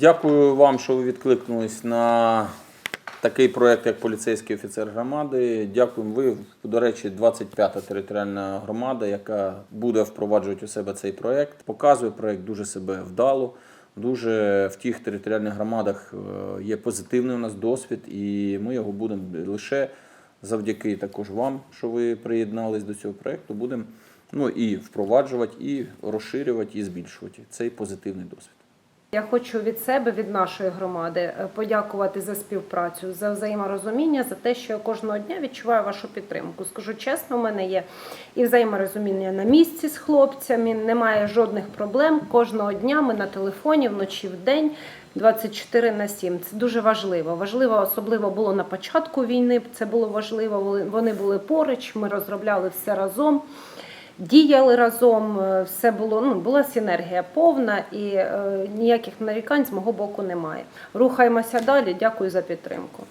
Дякую вам, що ви відкликнулись на такий проект, як поліцейський офіцер громади. Дякуємо. Ви, до речі, 25-та територіальна громада, яка буде впроваджувати у себе цей проект. Показує проект дуже себе вдало. Дуже в тих територіальних громадах е, є позитивний у нас досвід, і ми його будемо лише завдяки також вам, що ви приєднались до цього проекту, будемо ну, і впроваджувати, і розширювати, і збільшувати цей позитивний досвід. Я хочу від себе, від нашої громади, е, подякувати за співпрацю, за взаєморозуміння, за те, що я кожного дня відчуваю вашу підтримку. Скажу чесно, у мене є і взаєморозуміння на місці з хлопцями, немає жодних проблем. Кожного дня ми на телефоні, вночі в день. 24 на 7. Це дуже важливо. Важливо особливо було на початку війни. Це було важливо. Вони були поруч. Ми розробляли все разом. Діяли разом, е, все було ну була синергія повна і е, ніяких нарікань з мого боку немає. Рухаємося далі. Дякую за підтримку.